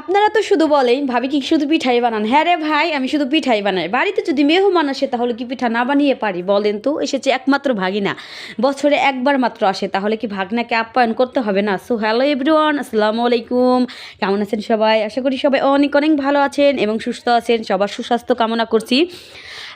আপনারা তো শুধু বলেন, ভাবি কি শুধু পিঠাই বানান? হ্যাঁ রে ভাই, আমি শুধু পিঠাই বানাই। বাড়িতে যদি মেহমান আসে, তাহলে কি পিঠা না বানিয়ে পারি? বলেন তো, এসেছে একমাত্র ভাগিনা। বছরে একবার মাত্র আসে, তাহলে কি ভাগনাকে আপ্যায়ন করতে হবে না? সো, হ্যালো এভরিওয়ান, আসসালামু আলাইকুম। কেমন আছেন সবাই? আশা করি সবাই অনেক অনেক ভালো আছেন এবং সুস্থ আছেন। সবার সুস্বাস্থ্য কামনা করছি।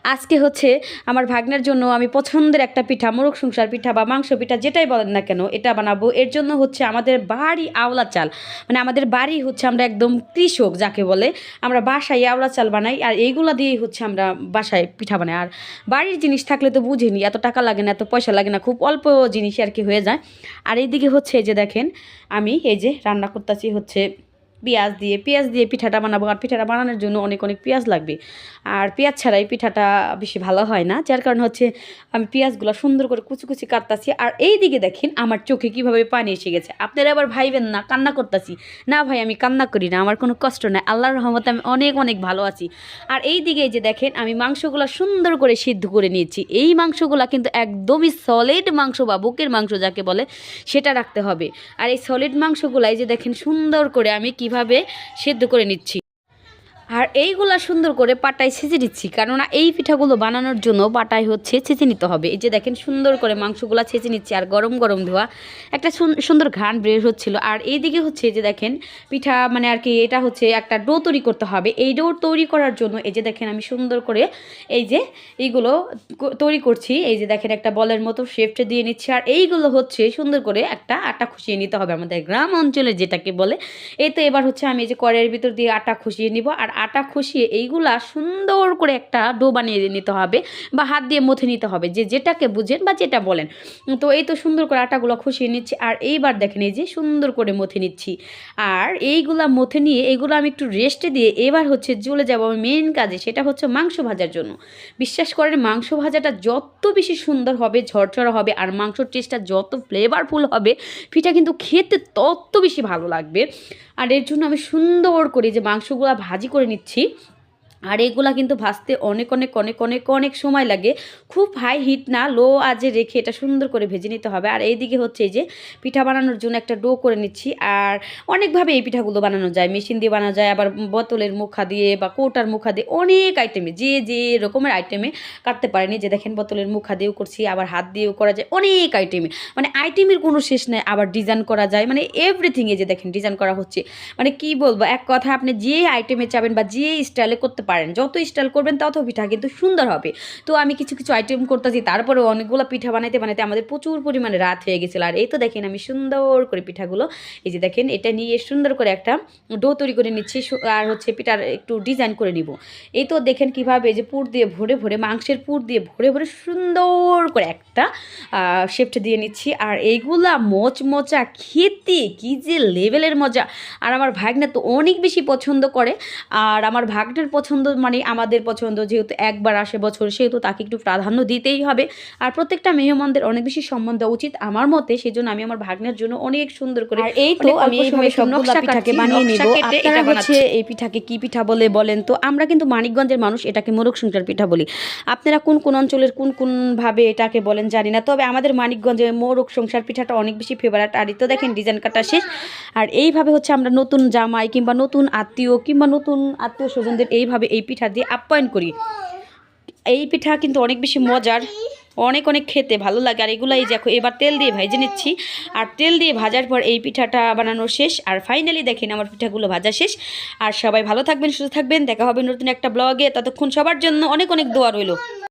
আজকে হচ্ছে আমার ভাগ্নের জন্য আমি পছন্দের একটা পিঠা, মোরগ সংসার পিঠা বা মাংস পিঠা, যেটাই বলেন না কেন, এটা বানাবো। এর জন্য হচ্ছে আমাদের বাড়ি আওলা চাল। মানে আমাদের বাড়ি হচ্ছে আমরা একদম কৃষক যাকে বলে, আমরা বাসায় আওড়া চাল বানাই আর এইগুলা দিয়েই হচ্ছে আমরা বাসায় পিঠা বানাই। আর বাড়ির জিনিস থাকলে তো বুঝিনি, এত টাকা লাগে না, এত পয়সা লাগে না, খুব অল্প জিনিস আর কি হয়ে যায়। আর এইদিকে হচ্ছে এই যে দেখেন, আমি এই যে রান্না করতেছি হচ্ছে পেঁয়াজ দিয়ে পেঁয়াজ দিয়ে পিঠাটা বানাবো। আর পিঠাটা বানানোর জন্য অনেক অনেক পেঁয়াজ লাগবে। আর পেঁয়াজ ছাড়াই পিঠাটা বেশি ভালো হয় না। যার কারণে হচ্ছে আমি পেঁয়াজগুলো সুন্দর করে কুচি কুচি কাটতাছি। আর এই দিকে দেখেন আমার চোখে কীভাবে পানি এসে গেছে। আপনারা আবার ভাইবেন না, কান্না করতেছি। না ভাই, আমি কান্না করি না, আমার কোনো কষ্ট নাই। আল্লাহর রহমতে আমি অনেক অনেক ভালো আছি। আর এই দিকে যে দেখেন, আমি মাংসগুলো সুন্দর করে সিদ্ধ করে নিয়েছি। এই মাংসগুলো কিন্তু একদমই সলিড মাংস বা বুকের মাংস যাকে বলে, সেটা রাখতে হবে। আর এই সলিড মাংসগুলাই যে দেখেন সুন্দর করে আমি কীভাবে সেদ্ধ করে নিচ্ছি। আর এইগুলা সুন্দর করে পাটায় ছেঁচে দিচ্ছি, কেননা এই পিঠাগুলো বানানোর জন্য পাটায় হচ্ছে ছেঁচে নিতে হবে। এই যে দেখেন সুন্দর করে মাংসগুলা ছেঁচে নিচ্ছি আর গরম গরম ধোয়া। একটা সুন- সুন্দর ঘ্রাণ বের হচ্ছিল। আর এইদিকে হচ্ছে যে দেখেন পিঠা মানে আর কি এটা হচ্ছে একটা ডো তৈরি করতে হবে। এই ডো তৈরি করার জন্য এই যে দেখেন আমি সুন্দর করে এই যে এইগুলো তৈরি করছি। এই যে দেখেন একটা বলের মতো শেপটা দিয়ে নিচ্ছি। আর এইগুলো হচ্ছে সুন্দর করে একটা আটা খুশিয়ে নিতে হবে আমাদের গ্রাম অঞ্চলে যেটাকে বলে। এই তো এবার হচ্ছে আমি এই যে কড়াইয়ের ভিতর দিয়ে আটা খুশিয়ে নিব। আর আটা খুশিয়ে এইগুলা সুন্দর করে একটা ডো বানিয়ে নিতে হবে বা হাত দিয়ে মথে নিতে হবে, যে যেটাকে বুঝেন বা যেটা বলেন। তো এই তো সুন্দর করে আটাগুলো খুশিয়ে নিচ্ছি আর এইবার দেখেন এই যে সুন্দর করে মথে নিচ্ছি। আর এইগুলা মথে নিয়ে এইগুলো আমি একটু রেস্টে দিয়ে এবার হচ্ছে চলে যাব আমি মেন কাজে, সেটা হচ্ছে মাংস ভাজার জন্য। বিশ্বাস করেন মাংস ভাজাটা যত বেশি সুন্দর হবে, ঝরঝরা হবে আর মাংসর টেস্টটা যত ফ্লেভারফুল হবে, পিঠা কিন্তু খেতে তত বেশি ভালো লাগবে। আর এর জন্য আমি সুন্দর করে যে মাংসগুলো ভাজি করে নিচ্ছি। আর এগুলা কিন্তু ভাজতে অনেক অনেক অনেক অনেক অনেক সময় লাগে। খুব হাই হিট না লো আজে রেখে এটা সুন্দর করে ভেজে নিতে হবে। আর এইদিকে হচ্ছে এই যে পিঠা বানানোর জন্য একটা ডো করে নিচ্ছি। আর অনেকভাবে এই পিঠাগুলো বানানো যায়। মেশিন দিয়ে বানানো যায়, আবার বোতলের মুখা দিয়ে বা কোটার মুখা দিয়ে অনেক আইটেমে যে যে রকমের আইটেমে কাটতে পারেনি। যে দেখেন বোতলের মুখা দিয়েও করছি, আবার হাত দিয়েও করা যায়। অনেক আইটেমে মানে আইটেমের কোনো শেষ নেই, আবার ডিজাইন করা যায়। মানে এভরিথিং এই যে দেখেন ডিজাইন করা হচ্ছে। মানে কি বলব, এক কথা আপনি যে আইটেমে চাবেন বা যে স্টাইলে করতে পারেন। যত স্টাইল করবেন, তত পিঠা কিন্তু সুন্দর হবে। তো আমি কিছু কিছু আইটেম করতেছি তারপরে অনেকগুলো পিঠা বানাইতে বানাইতে আমাদের প্রচুর পরিমাণে রাত হয়ে গেছিল। আর এই তো দেখেন আমি সুন্দর করে পিঠাগুলো, এই যে দেখেন, এটা নিয়ে সুন্দর করে একটা ডো তৈরি করে নিচ্ছি আর হচ্ছে পিঠার একটু ডিজাইন করে নিব। এই তো দেখেন কীভাবে যে পুর দিয়ে ভরে ভরে, মাংসের পুর দিয়ে ভরে ভরে সুন্দর করে একটা শেপটা দিয়ে নিচ্ছি। আর এইগুলা মোচমোচা খেতে, কি যে লেভেলের মজা। আর আমার ভাগ্নে তো অনেক বেশি পছন্দ করে। আর আমার ভাগ্নের পছন্দ মানে আমাদের পছন্দ যেহেতু একবার আসে বছর সেহেতু তাকে একটু প্রাধান্য দিতেই হবে। আর প্রত্যেকটা মেহমানদের অনেক বেশি সম্মান দেওয়া উচিত আমার মতে সেই জন্য আমি আমার ভাগ্নের জন্য অনেক সুন্দর করে আর এই তো আমি এইভাবে সবগুলা পিঠাকে বানিয়ে নিব। আপনারা হচ্ছে এই পিঠাকে কি পিঠা বলে বলেন? তো আমরা কিন্তু মানিকগঞ্জের মানুষ এটাকে মোরগ সংসার পিঠা বলি। আপনারা কোন কোন অঞ্চলের কোন কোন ভাবে এটাকে বলেন জানি না তবে আমাদের মানিকগঞ্জে মোরগ সংসার পিঠাটা অনেক বেশি ফেভারিট আর তো দেখেন ডিজাইন কাটা শেষ। আর এইভাবে হচ্ছে আমরা নতুন জামাই কিংবা নতুন আত্মীয় কিংবা নতুন আত্মীয় স্বজনদের এইভাবে এই পিঠা দিয়ে আপ্যায়ন করি। এই পিঠা কিন্তু অনেক বেশি মজার, অনেক অনেক খেতে ভালো লাগে। আর এগুলো এই দেখো, এবার তেল দিয়ে ভেজে নিচ্ছি। আর তেল দিয়ে ভাজার পর এই পিঠাটা বানানো শেষ। আর ফাইনালি দেখেন আমার পিঠাগুলো ভাজা শেষ। আর সবাই ভালো থাকবেন, সুস্থ থাকবেন। দেখা হবে নতুন একটা ব্লগে ততক্ষণ সবার জন্য অনেক অনেক দোয়া রইল।